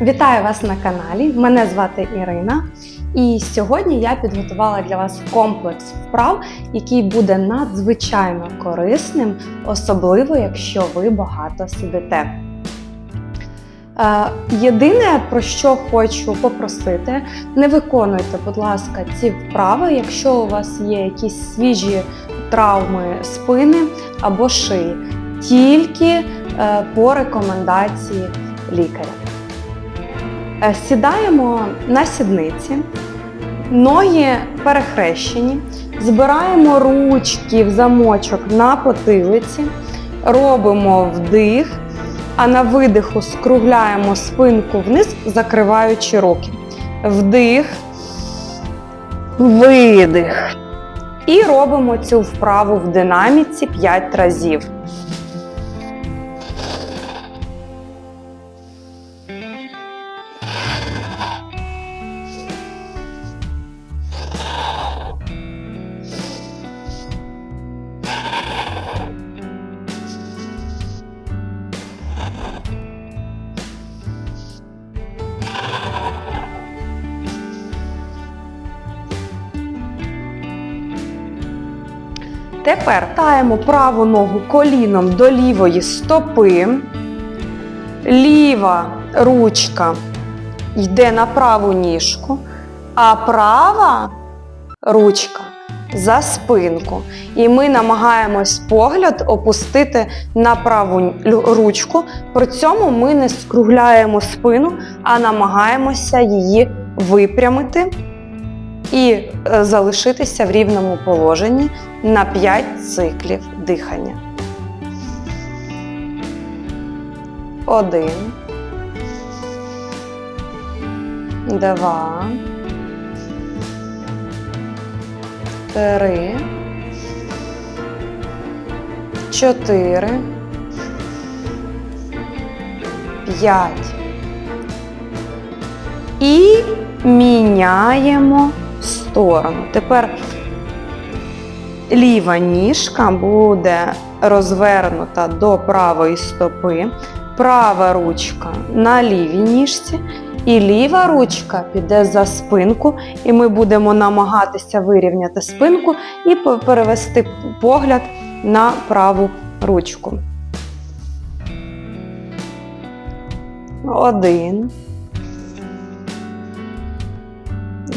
Вітаю вас на каналі. Мене звати Ірина. І сьогодні я підготувала для вас комплекс вправ, який буде надзвичайно корисним, особливо якщо ви багато сидите. Е, Єдине, про що хочу попросити, не виконуйте, будь ласка, ці вправи, якщо у вас є якісь свіжі травми спини або шиї, тільки е, по рекомендації лікаря. Е, Сідаємо на сідниці, ноги перехрещені, збираємо ручки в замочок на потилиці, робимо вдих, а на видиху скругляємо спинку вниз, закриваючи руки. Вдих, видих. І робимо цю вправу в динаміці 5 разів. Тепер таємо праву ногу коліном до лівої стопи. Ліва ручка йде на праву ніжку, а права ручка за спинку. І ми намагаємось погляд опустити на праву ручку. При цьому ми не скругляємо спину, а намагаємося її випрямити і е, залишитися в рівному положенні на 5 циклів дихання. Один. Два. Три. Чотири. П'ять. І міняємо сторону. Тепер ліва ніжка буде розвернута до правої стопи, права ручка на лівій ніжці, і ліва ручка піде за спинку, і ми будемо намагатися вирівняти спинку і перевести погляд на праву ручку. Один.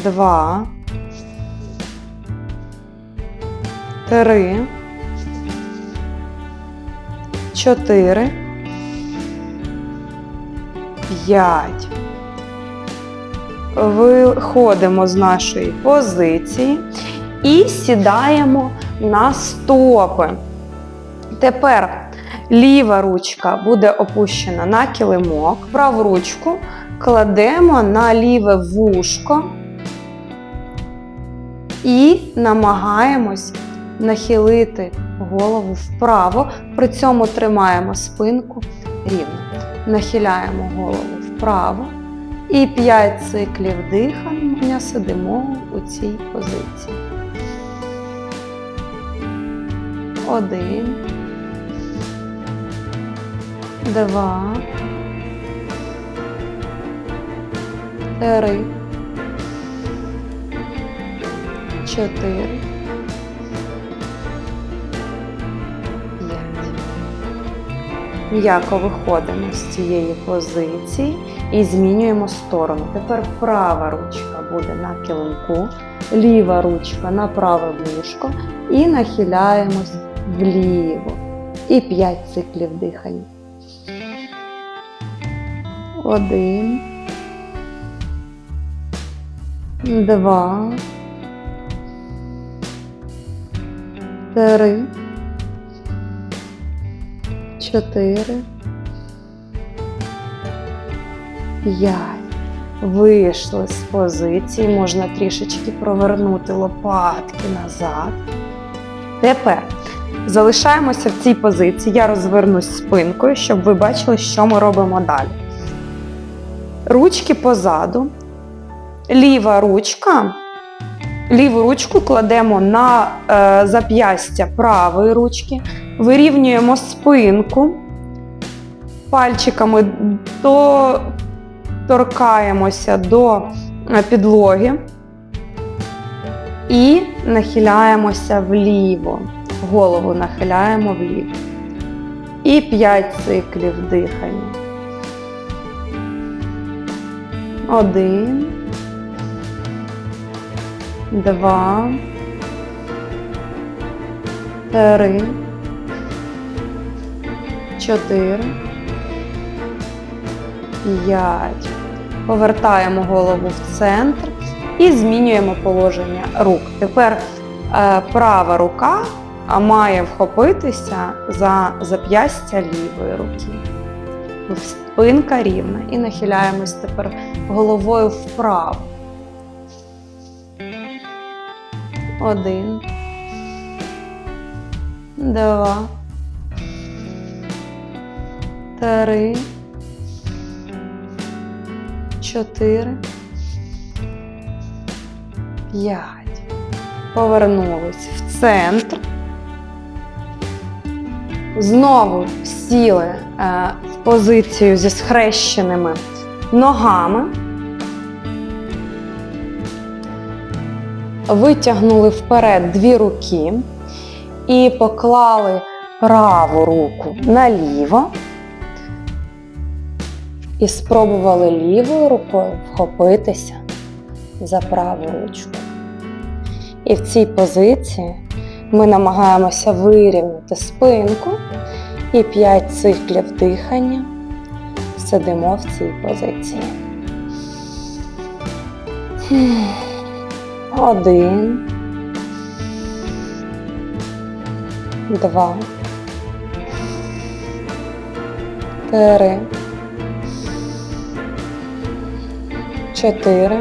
Два. Три. Чотири. П'ять. Виходимо з нашої позиції і сідаємо на стопи. Тепер ліва ручка буде опущена на килимок, праву ручку кладемо на ліве вушко і намагаємось нахилити голову вправо, при цьому тримаємо спинку рівно. Нахиляємо голову вправо і 5 циклів дихання сидимо у цій позиції. Один. Два. Три. Чотири. М'яко виходимо з цієї позиції і змінюємо сторону. Тепер права ручка буде на килимку, ліва ручка на праве вушко і нахиляємось вліво. І 5 циклів дихання. Один. Два. Три. Чотири. П'ять. Вийшли з позиції. Можна трішечки провернути лопатки назад. Тепер залишаємося в цій позиції. Я розвернусь спинкою, щоб ви бачили, що ми робимо далі. Ручки позаду. Ліва ручка. Ліву ручку кладемо на е, зап'ястя правої ручки, вирівнюємо спинку пальчиками до торкаємося до е, підлоги і нахиляємося вліво. Голову нахиляємо вліво. І 5 циклів дихання. Один. Два. Три. Чотири. П'ять. Повертаємо голову в центр і змінюємо положення рук. Тепер е, права рука має вхопитися за зап'ястя лівої руки. Спинка рівна. І нахиляємось тепер головою вправо. Один. Два. Три. Чотири. П'ять. Повернулись в центр. Знову сіли е, в позицію зі схрещеними ногами. Витягнули вперед дві руки і поклали праву руку наліво. І спробували лівою рукою вхопитися за праву ручку. І в цій позиції ми намагаємося вирівняти спинку і 5 циклів дихання сидимо в цій позиції. Один. Два. Три. Чотири.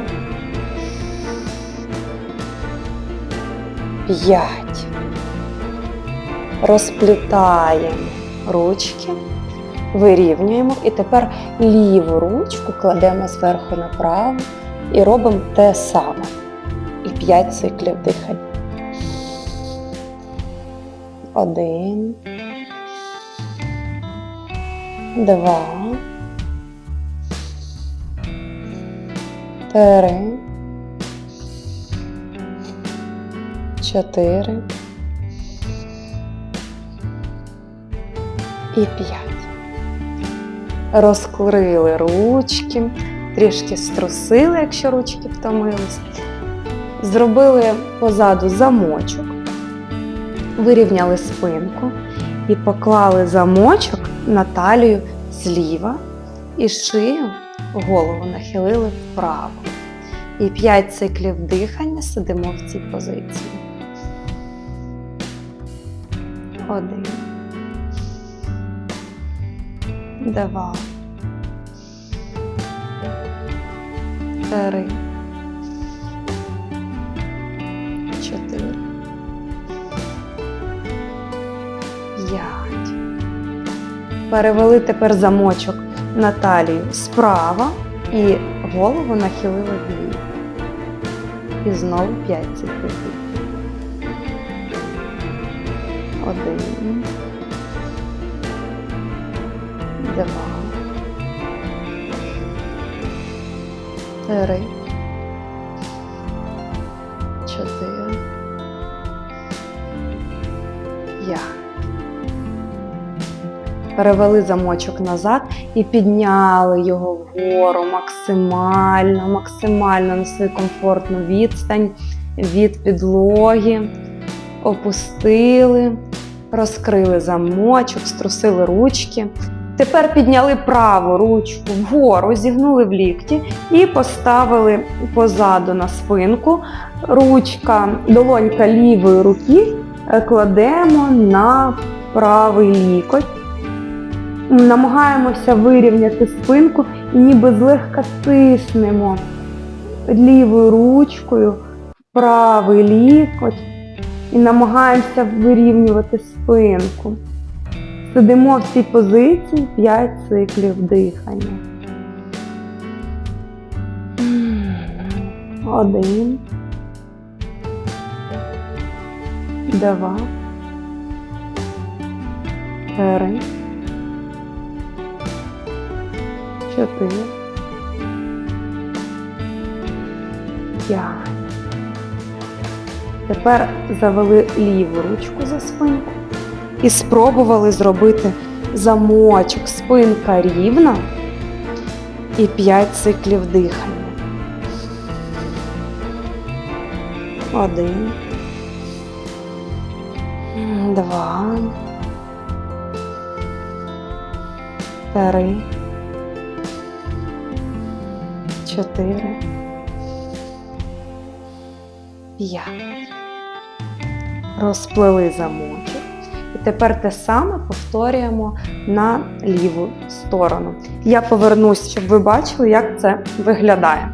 П'ять. Розплітаємо ручки, вирівнюємо і тепер ліву ручку кладемо зверху на праву і робимо те саме. І 5 циклів дихання. Один. Два. Три. Чотири. І п'ять. Розкурили ручки, трішки струсили, якщо ручки втомились. Зробили позаду замочок, вирівняли спинку і поклали замочок на талію зліва і шию голову нахилили вправо. І 5 циклів дихання сидимо в цій позиції. Один. Два. Три. Чотири. П'ять. Перевели тепер замочок на талію справа і голову нахилили вліво. І знову п'ять циклів. Один. Два. Три. Чотири. П'ять. Перевели замочок назад і підняли його вгору максимально, максимально на свою комфортну відстань від підлоги. Опустили, розкрили замочок, струсили ручки. Тепер підняли праву ручку вгору, зігнули в лікті і поставили позаду на спинку. Ручка, долонька лівої руки е, кладемо на правий лікоть. Намагаємося вирівняти спинку і ніби злегка тиснемо лівою ручкою правий лікоть і намагаємося вирівнювати спинку. Сидимо в цій позиції 5 циклів дихання. Один. Два. Три. Чотири. 5. Тепер завели ліву ручку за спинку і спробували зробити замочок, спинка рівна і 5 циклів дихання. Один. Два. Три. Чотири. П'ять. Розплели замочок. І тепер те саме повторюємо на ліву сторону. Я повернусь, щоб ви бачили, як це виглядає.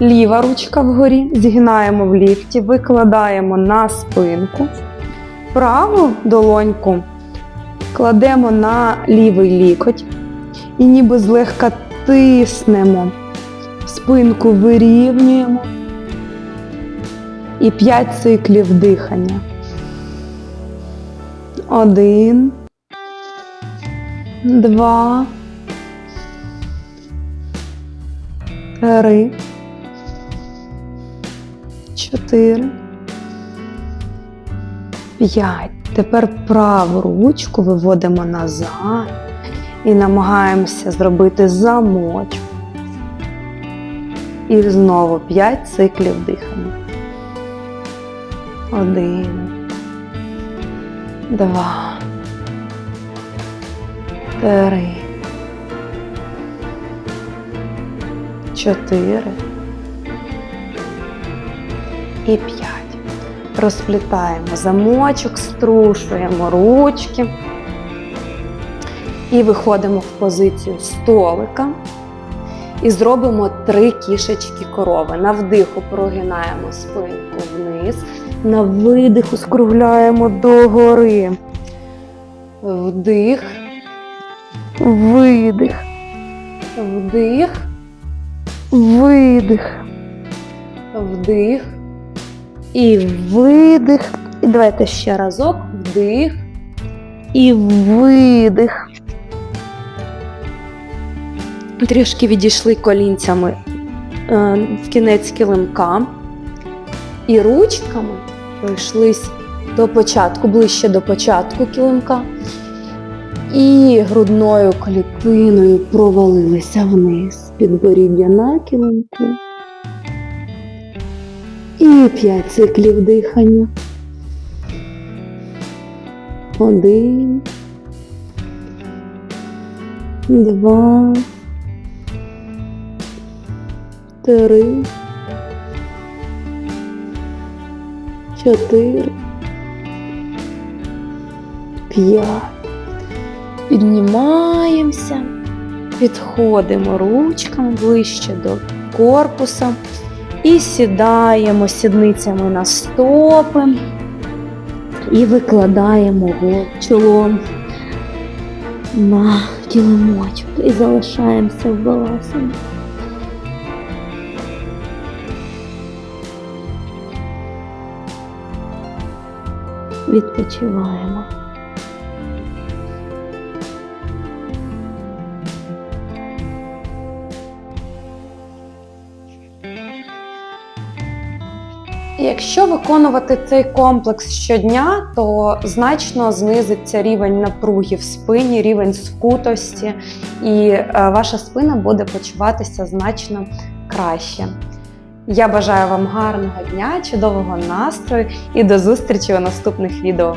Ліва ручка вгорі, згинаємо в лікті, викладаємо на спинку. Праву долоньку кладемо на лівий лікоть і ніби злегка тиснемо. Спинку вирівнюємо. І 5 циклів дихання. Один. Два. Три. Чотири. П'ять. Тепер праву ручку виводимо назад і намагаємося зробити замочок. І знову 5 циклів дихання. Один. Два. Три. Чотири. І п'ять. Розплітаємо замочок, струшуємо ручки. І виходимо в позицію столика. І зробимо три кішечки корови. На вдиху прогинаємо спинку вниз, на видиху скругляємо догори. Вдих, видих, вдих, видих, вдих і видих. І давайте ще разок. Вдих і видих. Трішки відійшли колінцями е, в кінець килимка. І ручками пройшлись до початку, ближче до початку килимка. І грудною клітиною провалилися вниз підборіддя на килимку. І п'ять циклів дихання. Один. Два. Три. Чотири. П'ять. Піднімаємося. Підходимо ручками ближче до корпуса. І сідаємо сідницями на стопи і викладаємо чолом на килимочок і залишаємося в баласані. Відпочиваємо. Якщо виконувати цей комплекс щодня, то значно знизиться рівень напруги в спині, рівень скутості, і е, ваша спина буде почуватися значно краще. Я бажаю вам гарного дня, чудового настрою і до зустрічі у наступних відео.